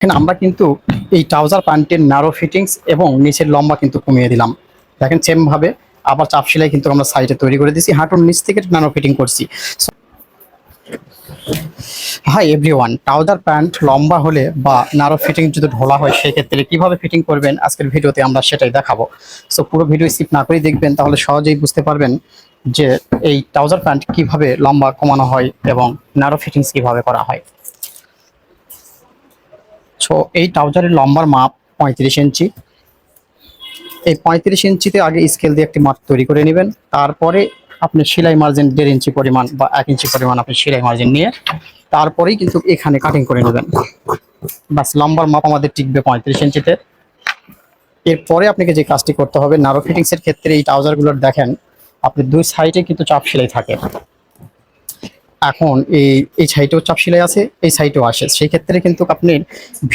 এখানে আমরা কিন্তু এই ট্রাউজার প্যান্টের ন্যারো ফিটিংস এবং নিচের লম্বা কিন্তু কমিয়ে দিলাম। দেখেন সেম ভাবে আবার চাপ সেলাই কিন্তু আমরা সাইডে তৈরি করে দিয়েছি। হাঁটুর নিচ থেকে ন্যারো ফিটিং করছি। হাই এভরিওয়ান ট্রাউজার প্যান্ট লম্বা হলে বা ন্যারো ফিটিং যদি ঢোলা হয়, সেক্ষেত্রে কীভাবে ফিটিং করবেন? আজকের ভিডিওতে আমরা সেটাই দেখাবো। সো পুরো ভিডিও স্কিপ না করেই দেখবেন, তাহলে সহজেই বুঝতে পারবেন যে এই ট্রাউজার প্যান্ট কীভাবে লম্বা কমানো হয় এবং ন্যারো ফিটিংস কীভাবে করা হয়। সো এই ট্রাউজারের লম্বার মাপ পঁয়ত্রিশ ইঞ্চি। এই পঁয়ত্রিশ ইঞ্চিতে আগে স্কেল দিয়ে একটি মাপ তৈরি করে নেবেন। তারপরে আপনি সেলাই মার্জিন দেড় ইঞ্চি পরিমাণ বা এক ইঞ্চি পরিমাণ আপনি সেলাই মার্জিন নিয়ে তারপরেই কিন্তু এখানে কাটিং করে নেবেন। বাস লম্বার মাপ আমাদের টিকবে পঁয়ত্রিশ ইঞ্চিতে। এরপরে আপনাকে যে কাজটি করতে হবে নারো ফিটিংসের ক্ষেত্রে এই ট্রাউজারগুলোর দেখেন, আপনি দুই সাইডে কিন্তু চাপ সেলাই থাকে। এখন এই এই সাইডেও চাপ সেলাই আছে, এই সাইডেও আসে। সেই ক্ষেত্রে কিন্তু আপনি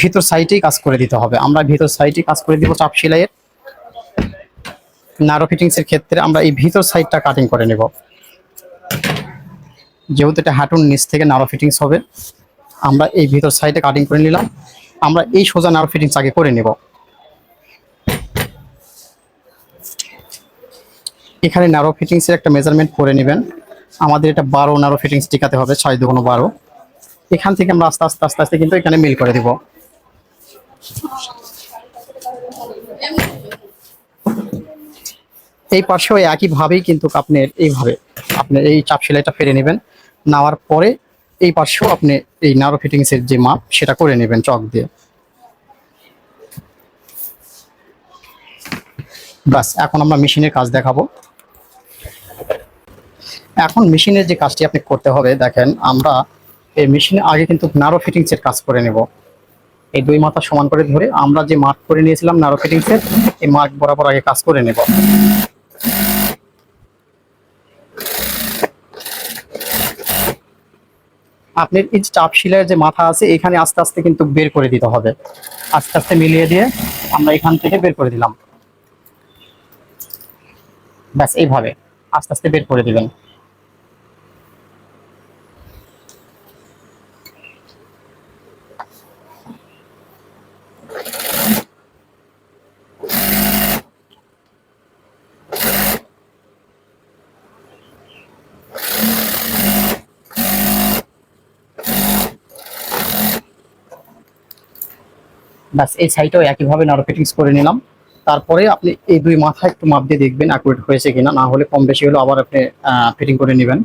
ভিতর সাইডেই কাজ করে দিতে হবে। আমরা ভিতর সাইডেই কাজ করে দিব চাপ সেলাইয়ের। নারো ফিটিংসের ক্ষেত্রে আমরা এই ভিতর সাইডটা কাটিং করে নেব। যেহেতু এটা হাঁটুর নিচ থেকে নারো ফিটিংস হবে, আমরা এই ভিতর সাইডে কাটিং করে নিলাম। আমরা এই সোজা নারো ফিটিংস আগে করে নেব। এখানে নারো ফিটিংসের একটা মেজারমেন্ট করে নেবেন। আমাদের এটা বারো নারো ফিটিংস টিকাতে হবে, ছয় দুগুণ বারো। এখান থেকে আমরা আস্তে আস্তে আস্তে আস্তে কিন্তু এখানে মিল করে দিব। এই পাশেও একইভাবেই কিন্তু আপনার এইভাবে, আপনি এই চাপ সেলাইটা ফেলে নেবেন। নেওয়ার পরে এই পাশেও আপনি এই নারো ফিটিংসের যে মাপ, সেটা করে নেবেন চক দিয়ে। বাস এখন আমরা মেশিনের কাজ দেখাবো। এখন মেশিনের যে কাজটি আপনি করতে হবে, দেখেন আমরা এই মেশিনে আগে কিন্তু নারো ফিটিংসের কাজ করে নেব। এই দুই মাথা সমান করে ধরে আমরা যে মার্ক করে নিয়েছিলাম নারো ফিটিংসের এই মার্ক বরাবর আগে কাজ করে নেব। আপনার এই চাপ শিলার যে মাথা আছে, এখানে আস্তে আস্তে কিন্তু বের করে দিতে হবে। আস্তে আস্তে মিলিয়ে দিয়ে আমরা এখান থেকে বের করে দিলাম। ব্যাস, এইভাবে আস্তে আস্তে বের করে দিবেন। ব্যাস, এই সাইডটাও একইভাবে নারো ফিটিংস করে নিলাম। তারপরে আপনি এই দুই মাথা একটু মাপ দিয়ে দেখবেন অ্যাকুরেট হয়েছে কিনা, না হলে কম বেশি হলে আবার আপনি ফিটিং করে নেবেন।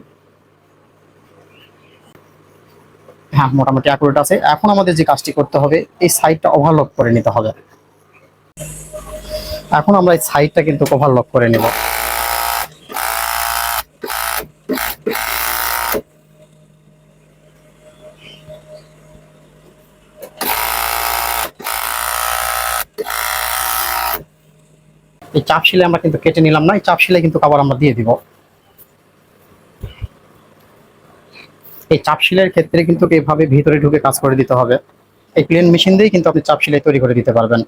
হ্যাঁ মোটামুটি অ্যাকুরেট আছে। এখন আমাদের যে কাজটি করতে হবে, এই সাইডটা ওভারলক করে নিতে হবে। এখন আমরা এই সাইডটা কিন্তু ওভারলক করে নেব। এই চাপ শিলে আমরা কিন্তু কেটে নিলাম না, এই চাপ শিলে কিন্তু আবার আমরা দিয়ে দিব। এই চাপ শিলের ক্ষেত্রে কিন্তু এইভাবে ভিতরে ঢুকে কাজ করে দিতে হবে। এই প্লেন মেশিন দিয়েই কিন্তু আপনি চাপ শিলাই তৈরি করে দিতে পারবেন।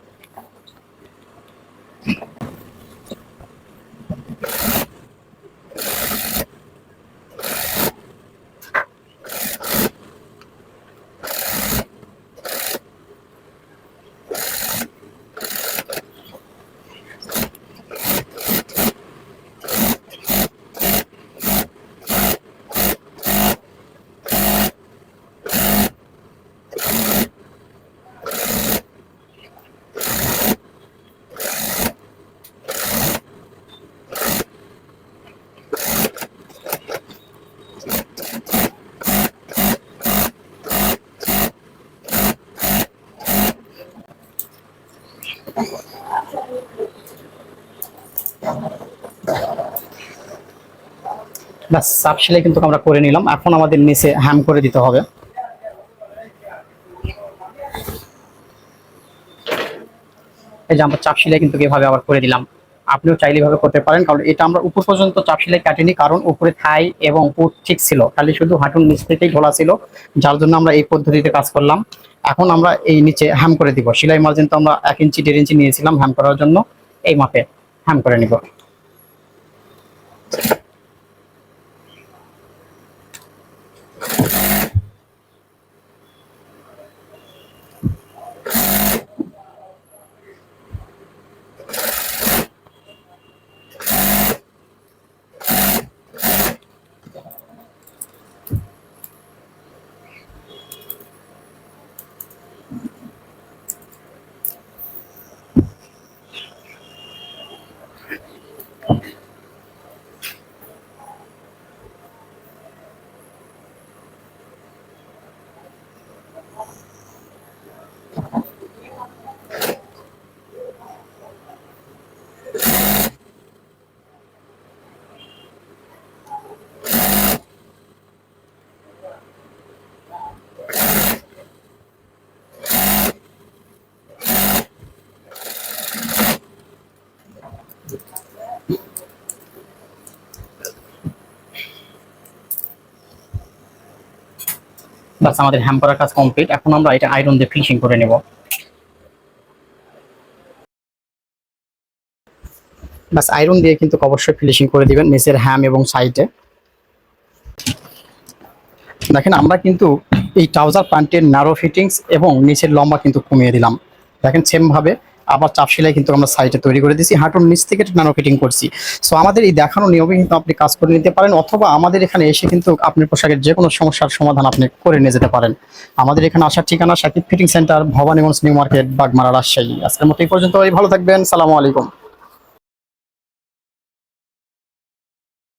ব্যাস চাপ সেলাই কিন্তু আমরা করে নিলাম। এখন আমাদের নিচে হ্যাম করে দিতে হবে। এই যে আমরা চাপ সেলাই কিন্তু এভাবে আবার করে দিলাম। আপনিও চাইলে এভাবে করতে পারেন, কারণ এটা আমরা উপর পর্যন্ত চাপ সেলাই কাটিনি, কারণ উপরে থাই এবং পুট ঠিক ছিল। খালি শুধু হাঁটুর নিচ থেকেই ঢোলা ছিল, যার জন্য আমরা এই পদ্ধতিতে কাজ করলাম। এখন আমরা এই নিচে হ্যাম করে দিব। সেলাই মার্জিন তো আমরা এক ইঞ্চি, দেড় ইঞ্চি নিয়েছিলাম হ্যাম করার জন্য। এই মাপে হ্যাম করে নিব। বাস আমাদের হ্যাম করার কাজ কমপ্লিট এখন আমরা এটা আয়রন দিয়ে ফিনিশিং করে নেব। বাস আয়রন দিয়ে কিন্তু অবশ্যই ফিনিশিং করে দিবেন নিচের হ্যাম এবং সাইডে দেখেন, আমরা কিন্তু এই ট্রাউজার প্যান্টের নারো ফিটিংস এবং নিচের লম্বা কিন্তু কমিয়ে দিলাম। দেখেন সেমভাবে আবার চাপ সেলাই কিন্তু আমরা সাইডে তৈরি করে দিচ্ছি হাঁটুর নিচ থেকে ন্যানো ফিটিং করছি। সো আমাদের এই দেখানো নিয়মে কিন্তু আপনি কাজ করে নিতে পারেন, অথবা আমাদের এখানে এসে কিন্তু আপনি পোশাকের যে কোনো সমস্যার সমাধান আপনি করে নিয়ে যেতে পারেন। আমাদের এখানে আসার ঠিকানা Sakib fitting centre Bhabaniganj, new market, Bagmara, Rajshahi. আজকের মতো এই পর্যন্ত ভালো থাকবেন, সালামু আলাইকুম।